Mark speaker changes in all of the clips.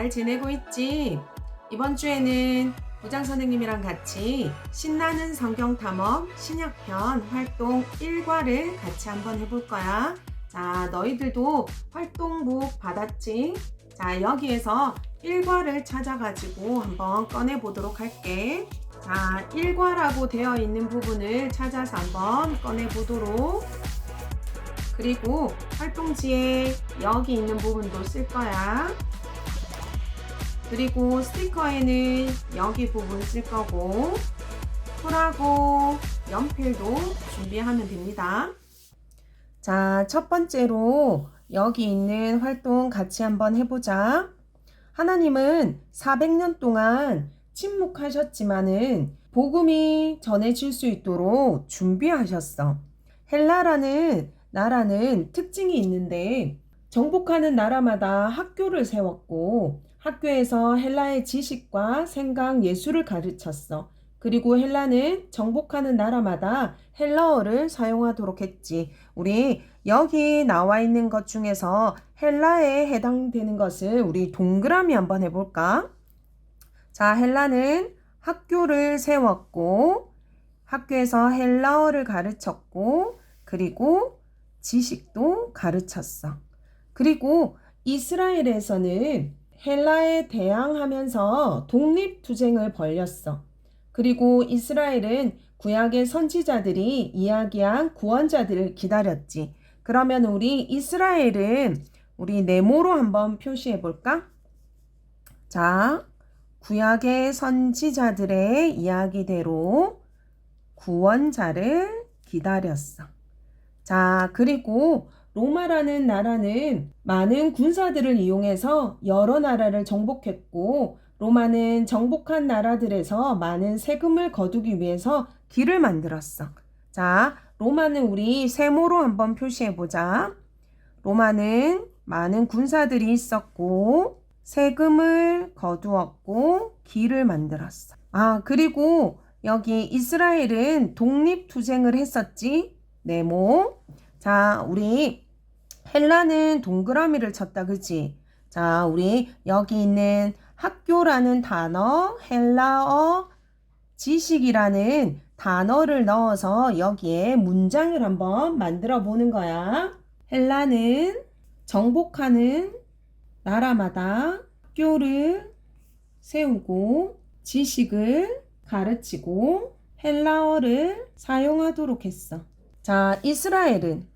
Speaker 1: 잘 지내고 있지? 이번 주에는 부장 선생님이랑 같이 신나는 성경 탐험 신약편 활동 1과를 같이 한번 해볼 거야. 자, 너희들도 활동북 받았지? 자, 여기에서 1과를 찾아가지고 한번 꺼내 보도록 할게. 자, 1과라고 되어 있는 부분을 찾아서 한번 꺼내 보도록. 그리고 활동지에 여기 있는 부분도 쓸 거야. 그리고 스티커에는 여기 부분 쓸 거고 풀하고 연필도 준비하면 됩니다. 자, 첫 번째로 여기 있는 활동 같이 한번 해보자. 하나님은 400년 동안 침묵하셨지만은 복음이 전해질 수 있도록 준비하셨어. 헬라라는 나라는 특징이 있는데 정복하는 나라마다 학교를 세웠고 학교에서 헬라의 지식과 생각, 예술을 가르쳤어. 그리고 헬라는 정복하는 나라마다 헬라어를 사용하도록 했지. 우리 여기 나와 있는 것 중에서 헬라에 해당되는 것을 우리 동그라미 한번 해볼까? 자, 헬라는 학교를 세웠고, 학교에서 헬라어를 가르쳤고, 그리고 지식도 가르쳤어. 그리고 이스라엘에서는 헬라에 대항하면서 독립투쟁을 벌였어. 그리고 이스라엘은 구약의 선지자들이 이야기한 구원자들을 기다렸지. 그러면 우리 이스라엘은 우리 네모로 한번 표시해 볼까? 자, 구약의 선지자들의 이야기대로 구원자를 기다렸어. 자, 그리고 로마라는 나라는 많은 군사들을 이용해서 여러 나라를 정복했고, 로마는 정복한 나라들에서 많은 세금을 거두기 위해서 길을 만들었어. 자, 로마는 우리 세모로 한번 표시해 보자. 로마는 많은 군사들이 있었고, 세금을 거두었고, 길을 만들었어. 아, 그리고 여기 이스라엘은 독립투쟁을 했었지. 네모. 자, 우리 헬라는 동그라미를 쳤다, 그치? 자, 우리 여기 있는 학교라는 단어, 헬라어, 지식이라는 단어를 넣어서 여기에 문장을 한번 만들어 보는 거야. 헬라는 정복하는 나라마다 학교를 세우고 지식을 가르치고 헬라어를 사용하도록 했어. 자, 이스라엘은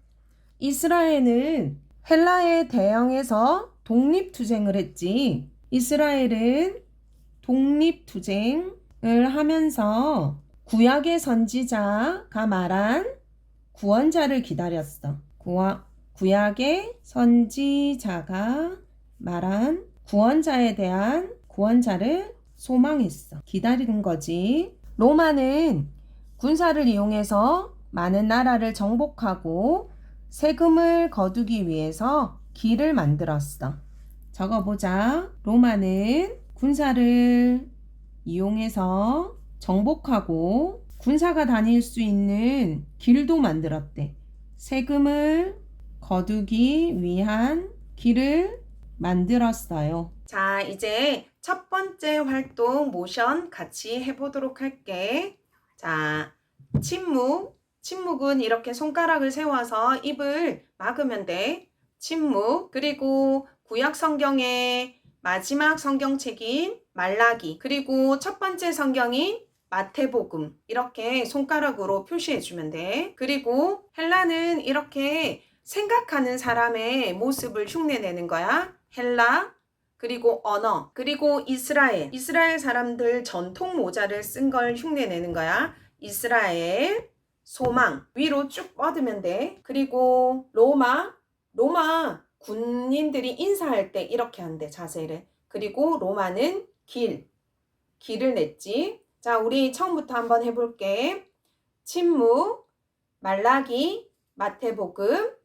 Speaker 1: 이스라엘은 헬라에 대항해서 독립투쟁을 했지. 이스라엘은 독립투쟁을 하면서 구약의 선지자가 말한 구원자를 기다렸어. 구와, 구약의 선지자가 말한 구원자에 대한 구원자를 소망했어. 기다리는 거지. 로마는 군사를 이용해서 많은 나라를 정복하고 세금을 거두기 위해서 길을 만들었어. 적어보자. 로마는 군사를 이용해서 정복하고 군사가 다닐 수 있는 길도 만들었대. 세금을 거두기 위한 길을 만들었어요. 자, 이제 첫 번째 활동 모션 같이 해보도록 할게. 자, 침묵. 침묵은 이렇게 손가락을 세워서 입을 막으면 돼. 침묵. 그리고 구약 성경의 마지막 성경책인 말라기. 그리고 첫 번째 성경인 마태복음. 이렇게 손가락으로 표시해 주면 돼. 그리고 헬라는 이렇게 생각하는 사람의 모습을 흉내내는 거야. 헬라. 그리고 언어. 그리고 이스라엘. 이스라엘 사람들 전통 모자를 쓴 걸 흉내내는 거야. 이스라엘. 소망 위로 쭉 뻗으면 돼. 그리고 로마 로마 군인들이 인사할 때 이렇게 한대 자세를. 그리고 로마는 길 길을 냈지. 자 우리 처음부터 한번 해볼게. 침묵 말라기 마태복음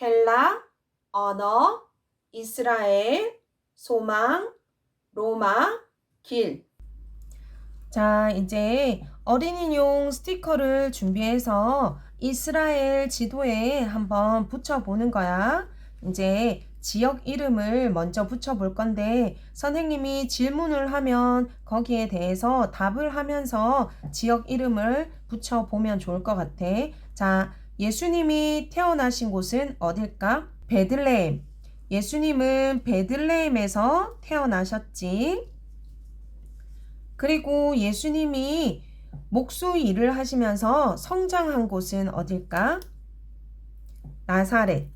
Speaker 1: 헬라 언어 이스라엘 소망 로마 길. 자 이제 어린이용 스티커를 준비해서 이스라엘 지도에 한번 붙여보는 거야. 이제 지역 이름을 먼저 붙여볼 건데 선생님이 질문을 하면 거기에 대해서 답을 하면서 지역 이름을 붙여보면 좋을 것 같아. 자, 예수님이 태어나신 곳은 어딜까? 베들레헴. 예수님은 베들레헴에서 태어나셨지. 그리고 예수님이 목수 일을 하시면서 성장한 곳은 어딜까? 나사렛.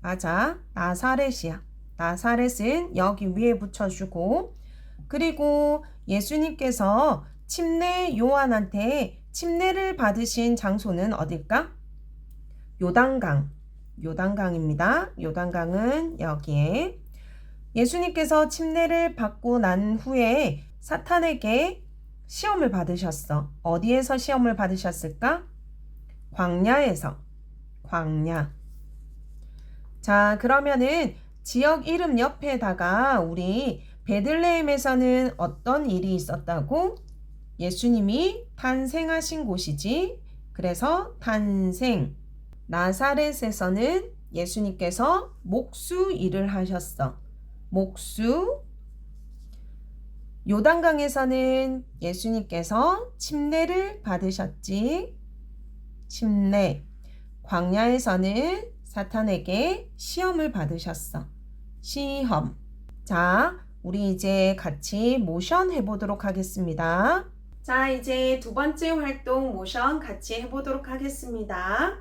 Speaker 1: 맞아. 나사렛이야. 나사렛은 여기 위에 붙여주고, 그리고 예수님께서 침례 요한한테 침례를 받으신 장소는 어딜까? 요단강. 요단강입니다. 요단강은 여기에. 예수님께서 침례를 받고 난 후에 사탄에게 시험을 받으셨어. 어디에서 시험을 받으셨을까? 광야에서. 광야. 자, 그러면은 지역 이름 옆에다가 우리 베들레헴에서는 어떤 일이 있었다고? 예수님이 탄생하신 곳이지. 그래서 탄생. 나사렛에서는 예수님께서 목수 일을 하셨어. 목수. 요단강에서는 예수님께서 침례를 받으셨지. 침례. 광야에서는 사탄에게 시험을 받으셨어. 시험. 자, 우리 이제 같이 모션 해보도록 하겠습니다. 자, 이제 두 번째 활동 모션 같이 해보도록 하겠습니다.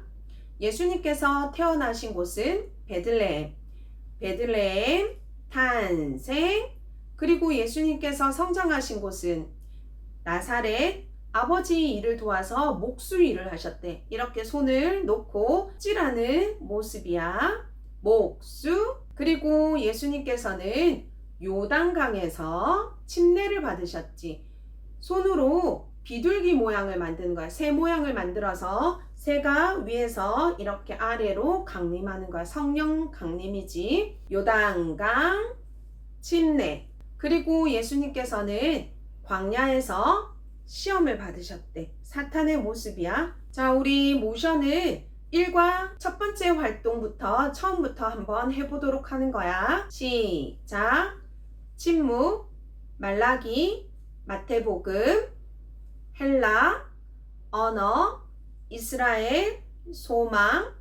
Speaker 1: 예수님께서 태어나신 곳은 베들레헴. 베들레헴 탄생. 그리고 예수님께서 성장하신 곳은 나사렛. 아버지 일을 도와서 목수 일을 하셨대. 이렇게 손을 놓고 찌라는 모습이야. 목수. 그리고 예수님께서는 요단강에서 침례를 받으셨지. 손으로 비둘기 모양을 만드는 거야. 새 모양을 만들어서 새가 위에서 이렇게 아래로 강림하는 거야. 성령 강림이지. 요단강 침례. 그리고 예수님께서는 광야에서 시험을 받으셨대. 사탄의 모습이야. 자, 우리 모션을 1과 첫 번째 활동부터 처음부터 한번 해보도록 하는 거야. 시작. 침묵, 말라기, 마태복음, 헬라, 언어, 이스라엘, 소망,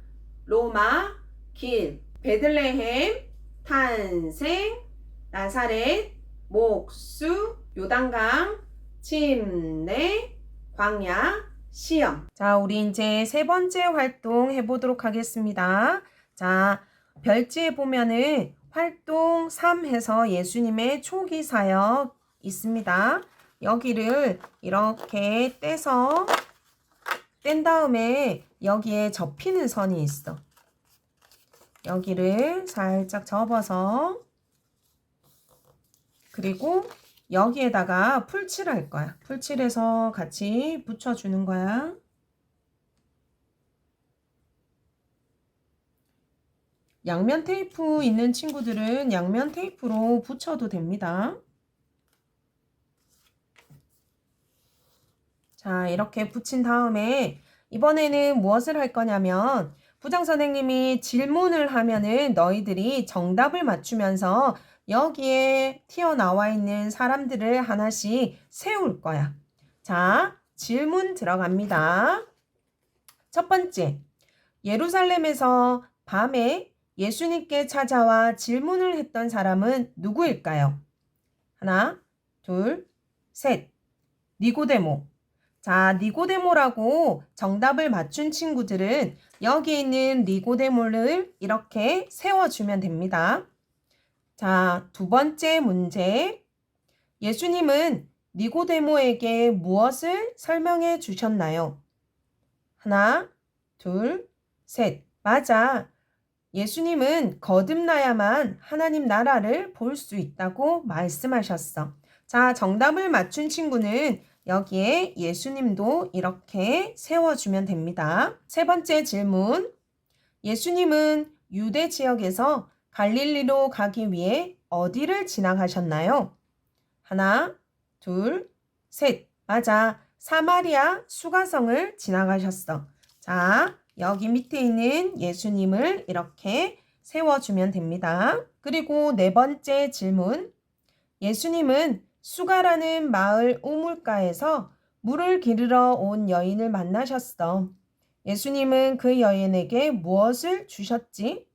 Speaker 1: 로마, 길, 베들레헴, 탄생, 나사렛, 목수, 요단강, 침례, 광야, 시험. 자, 우리 이제 세 번째 활동 해보도록 하겠습니다. 자, 별지에 보면은 활동 3 해서 예수님의 초기 사역 있습니다. 여기를 이렇게 떼서 뗀 다음에 여기에 접히는 선이 있어. 여기를 살짝 접어서 그리고 여기에다가 풀칠할 거야. 풀칠해서 같이 붙여주는 거야. 양면 테이프 있는 친구들은 양면 테이프로 붙여도 됩니다. 자, 이렇게 붙인 다음에 이번에는 무엇을 할 거냐면 부장 선생님이 질문을 하면은 너희들이 정답을 맞추면서 여기에 튀어나와 있는 사람들을 하나씩 세울 거야. 자, 질문 들어갑니다. 첫 번째, 예루살렘에서 밤에 예수님께 찾아와 질문을 했던 사람은 누구일까요? 하나, 둘, 셋. 니고데모. 자, 니고데모라고 정답을 맞춘 친구들은 여기 있는 니고데모를 이렇게 세워주면 됩니다. 자, 두 번째 문제. 예수님은 니고데모에게 무엇을 설명해 주셨나요? 하나, 둘, 셋. 맞아. 예수님은 거듭나야만 하나님 나라를 볼 수 있다고 말씀하셨어. 자, 정답을 맞춘 친구는 여기에 예수님도 이렇게 세워주면 됩니다. 세 번째 질문. 예수님은 유대 지역에서 갈릴리로 가기 위해 어디를 지나가셨나요? 하나, 둘, 셋. 맞아. 사마리아 수가성을 지나가셨어. 자, 여기 밑에 있는 예수님을 이렇게 세워주면 됩니다. 그리고 네 번째 질문. 예수님은 수가라는 마을 우물가에서 물을 기르러 온 여인을 만나셨어. 예수님은 그 여인에게 무엇을 주셨지?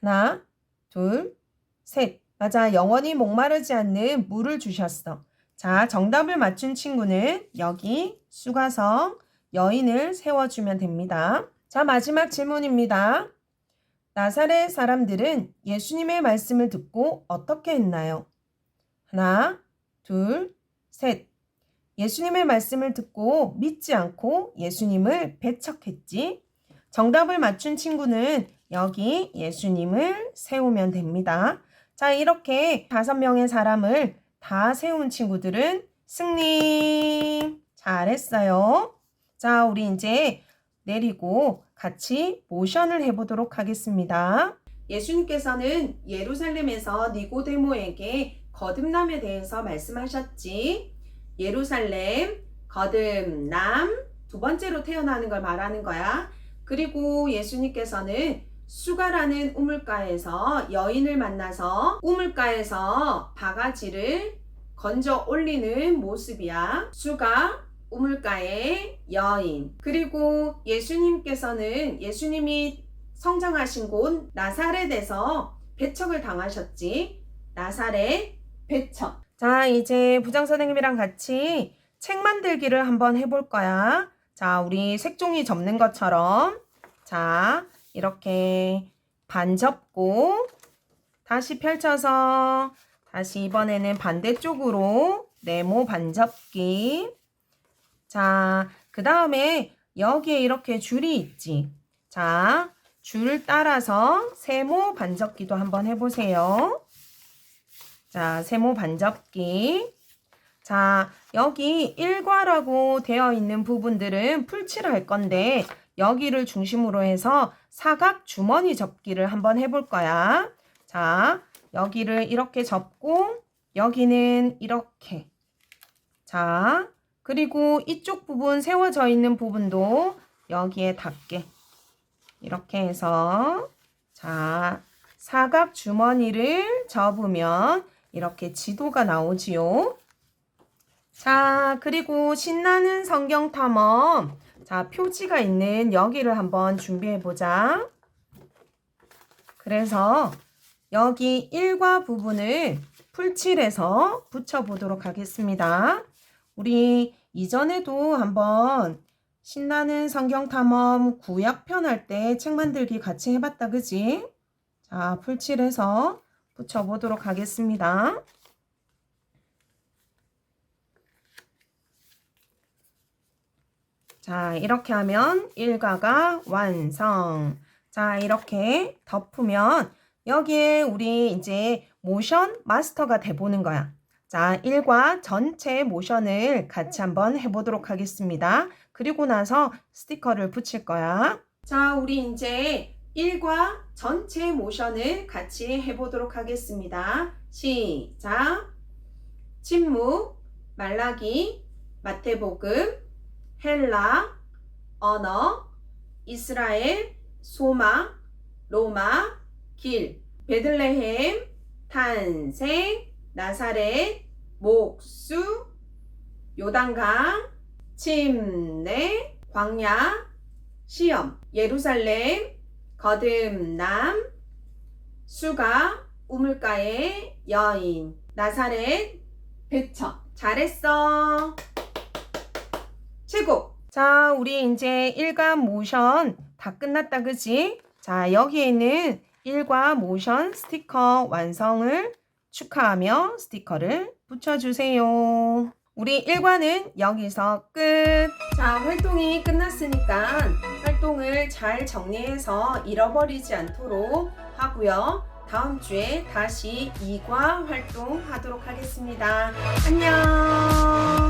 Speaker 1: 하나, 둘, 셋. 맞아. 영원히 목마르지 않는 물을 주셨어. 자, 정답을 맞춘 친구는 여기 수가성 여인을 세워주면 됩니다. 자, 마지막 질문입니다. 나사렛 사람들은 예수님의 말씀을 듣고 어떻게 했나요? 하나, 둘, 셋. 예수님의 말씀을 듣고 믿지 않고 예수님을 배척했지. 정답을 맞춘 친구는 여기 예수님을 세우면 됩니다. 자, 이렇게 다섯 명의 사람을 다 세운 친구들은 승리! 잘했어요. 자, 우리 이제 내리고 같이 모션을 해보도록 하겠습니다. 예수님께서는 예루살렘에서 니고데모에게 거듭남에 대해서 말씀하셨지. 예루살렘, 거듭남, 두 번째로 태어나는 걸 말하는 거야. 그리고 예수님께서는 수가라는 우물가에서 여인을 만나서 우물가에서 바가지를 건져 올리는 모습이야. 수가 우물가의 여인. 그리고 예수님께서는 예수님이 성장하신 곳 나사렛에서 배척을 당하셨지. 나사렛 배척. 자, 이제 부장 선생님이랑 같이 책 만들기를 한번 해볼 거야. 자, 우리 색종이 접는 것처럼. 자, 이렇게 반 접고 다시 펼쳐서 다시 이번에는 반대쪽으로 네모 반 접기. 자, 그 다음에 여기에 이렇게 줄이 있지. 자, 줄 따라서 세모 반접기도 한번 해보세요. 자, 세모 반접기. 자, 여기 일과라고 되어 있는 부분들은 풀칠을 할 건데 여기를 중심으로 해서 사각 주머니 접기를 한번 해볼 거야. 자, 여기를 이렇게 접고 여기는 이렇게. 자, 그리고 이쪽 부분 세워져 있는 부분도 여기에 닿게. 이렇게 해서 자, 사각 주머니를 접으면 이렇게 지도가 나오지요. 자, 그리고 신나는 성경 탐험. 자, 표지가 있는 여기를 한번 준비해 보자. 그래서 여기 1과 부분을 풀칠해서 붙여 보도록 하겠습니다. 우리 이전에도 한번 신나는 성경 탐험 구약편 할 때 책 만들기 같이 해봤다, 그지? 자, 풀칠해서 붙여보도록 하겠습니다. 자, 이렇게 하면 일과가 완성. 자, 이렇게 덮으면 여기에 우리 이제 모션 마스터가 돼 보는 거야. 자, 일과 전체 모션을 같이 한번 해보도록 하겠습니다. 그리고 나서 스티커를 붙일 거야. 자, 우리 이제 1과 전체 모션을 같이 해보도록 하겠습니다. 시작! 침묵, 말라기, 마태복음, 헬라, 언어, 이스라엘, 소망, 로마, 길, 베들레헴, 탄생, 나사렛, 목수, 요단강, 침례, 광야, 시험, 예루살렘, 거듭남, 수가, 우물가의 여인, 나사렛, 배척. 잘했어. 최고! 자, 우리 이제 일과 모션 다 끝났다, 그지? 자, 여기에는 일과 모션 스티커 완성을 축하하며 스티커를 붙여주세요. 우리 1과는 여기서 끝. 자, 활동이 끝났으니까 활동을 잘 정리해서 잃어버리지 않도록 하고요. 다음 주에 다시 2과 활동하도록 하겠습니다. 안녕.